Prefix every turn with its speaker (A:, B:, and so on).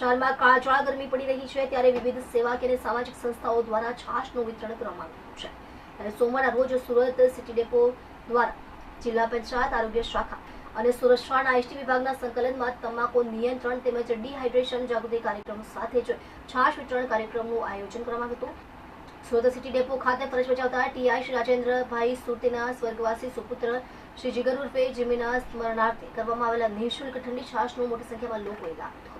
A: શહેરમાં કાળઝાળ ગરમી પડી રહી છે ત્યારે વિવિધ સેવાકીય અને સામાજિક સંસ્થાઓ દ્વારા છાશનું વિતરણ કરવામાં આવ્યું છે. ત્યારે સોમવારના રોજ સુરત સિટી ડેપો દ્વારા જિલ્લા પંચાયત આરોગ્ય શાખા અને સુરત શાળાના એસટી વિભાગના સંકલનમાં તમાકુ નિયંત્રણ તેમજ ડિહાઇડ્રેશન જાગૃતિ કાર્યક્રમ સાથે જ છાશ વિતરણ કાર્યક્રમનું આયોજન કરવામાં આવ્યું હતું. સુરત સિટી ડેપો ખાતે ફરજ બજાવતા ટીઆઈ શ્રી રાજેન્દ્રભાઈ સુરતીના સ્વર્ગવાસી સુપુત્ર શ્રી જીગર ઉર્ફે જીમીના સ્મરણાર્થે કરવામાં આવેલા નિઃશુલ્ક ઠંડી છાશનો મોટી સંખ્યામાં લોકોએ લાભ લીધો.